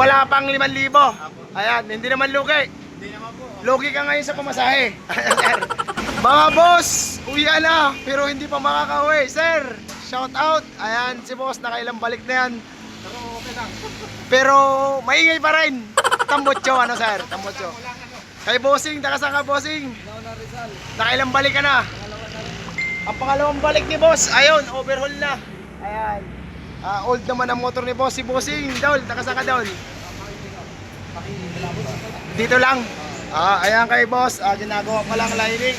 Wala pang 5,000. Ayan, hindi naman lugi. Hindi naman po. Lugi ka ngayon sa pamasahe. Mga boss, ka na, pero hindi pa makakauwi. Sir, shout out. Ayan, si boss, nakailang balik na yan. Pero okay lang. Pero maingay pa rin. Tambotso, ano sir? Tambotso. Kay bossing, takasang ka bossing. Rizal. Nakailang balik ka na. Ang pangalawang balik ni boss, ayun, overhaul na. Ayan. Ah, old naman ang motor ni boss, si bossing. Dol, takasang ka dol. Dito lang. Ah, ayan kay boss, ah, ginagawa pa lang lining.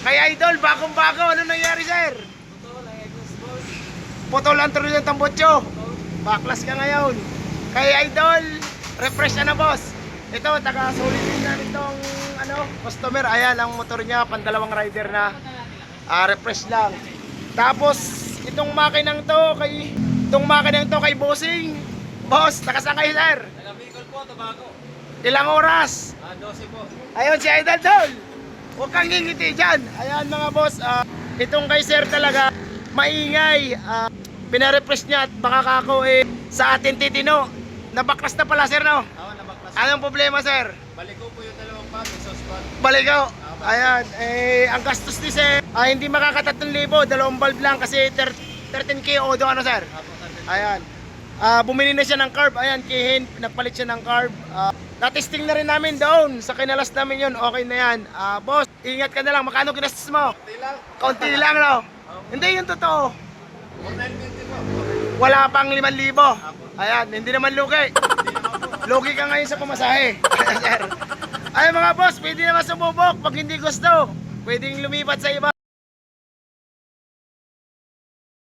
Kay Idol, bagong bago, ano nangyari sir? Putol ang tuloy ng tambotso. Baklas ka ngayon. Kay Idol, refresh na na boss. Ito, taga-solid din namin itong ano, customer. Ayan, ang motor niya, pandalawang rider na. Ah, refresh lang. Tapos, itong makinang to, kay, itong makinang to kay Bossing. Boss, takasang kayo sir. Taga Bicol po, Tabaco. Ilang oras? Ah, 12 po. Ayun si Idol Dol. Huwag kang ngingiti dyan. Ayan mga boss, ah, itong kay sir talaga, maingay. Uh, pinarefresh niya at baka kako eh, sa atin titino. Nabaklas na pala sir no? Ako, nabaklas. Anong problema sir? Balik ko po yung dalawang pag, exhaust pan. Baligaw. Ayan, eh, ang gastos ni sir, ah, hindi makakatatlong libo, dalawang bulb lang kasi ter- 13k o do ano sir? Apo. Ayan. Ah, bumili na siya ng carb. Ayan, kihin, nagpalit siya ng carb. Ah, na-testing na rin namin doon. Sa kinalas namin yun, okay na yan. Ah, boss, ingat ka na lang. Makano ginastos mo? Kunti lang. Kaunti lang, no? Hindi yung totoo. 4950 po. Wala pang 5,000. Ayan, hindi naman lugi. Lugi ka ngayon sa pamasahe. Ayan, sir. Ay mga boss, pwede naman sumubok pag hindi gusto. Pwedeng lumipat sa iba.